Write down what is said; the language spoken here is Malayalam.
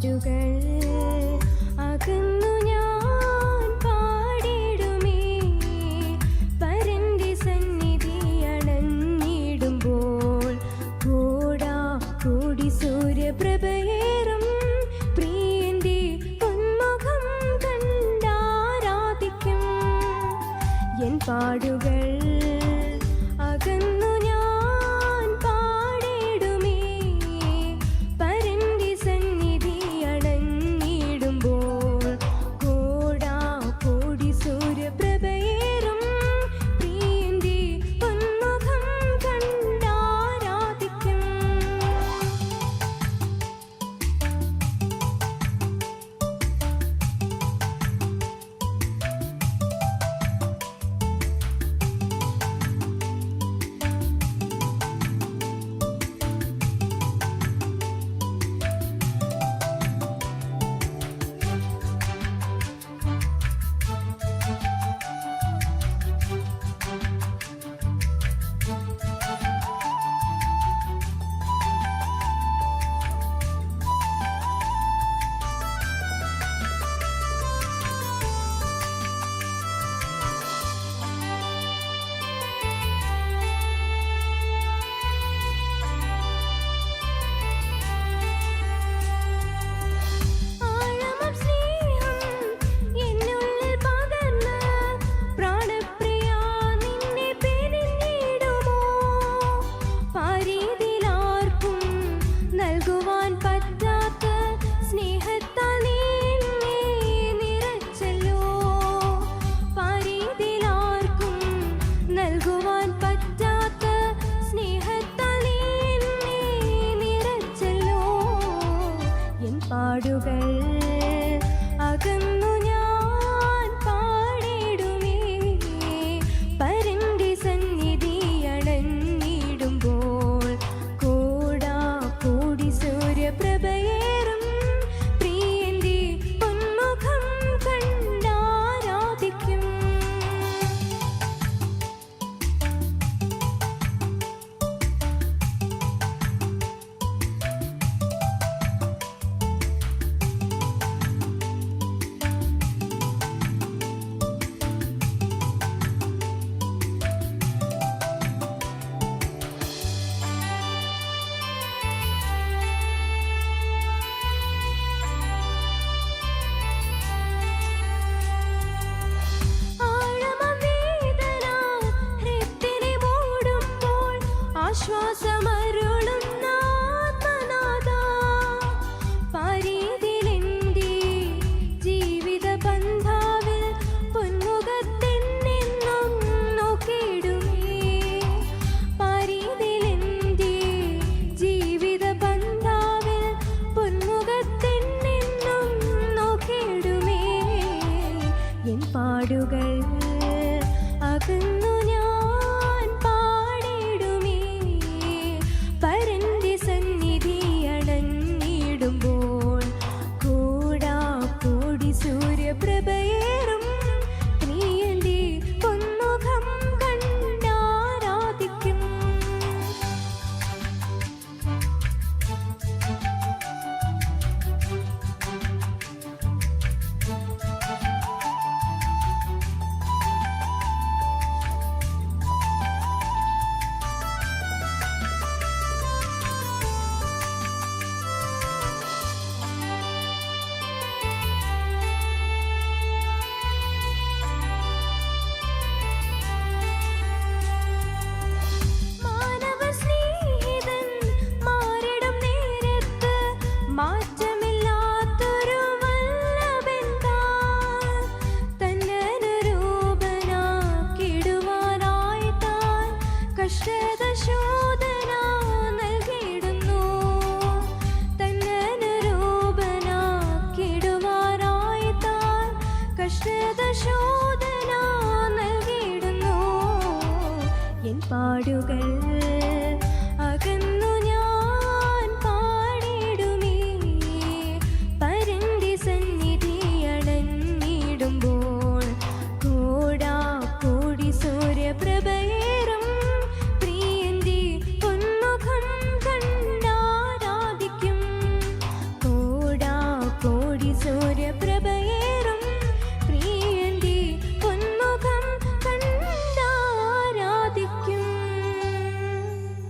പാടുകൾ അകന്നു ഞാൻ പാടിടുമേ. പരന്റെ സന്നിധി അണഞ്ഞിടുമ്പോൾ കൂടാ കൂടി സൂര്യപ്രഭയേറും. പാടുകൾ quebrebe പാടുകൾ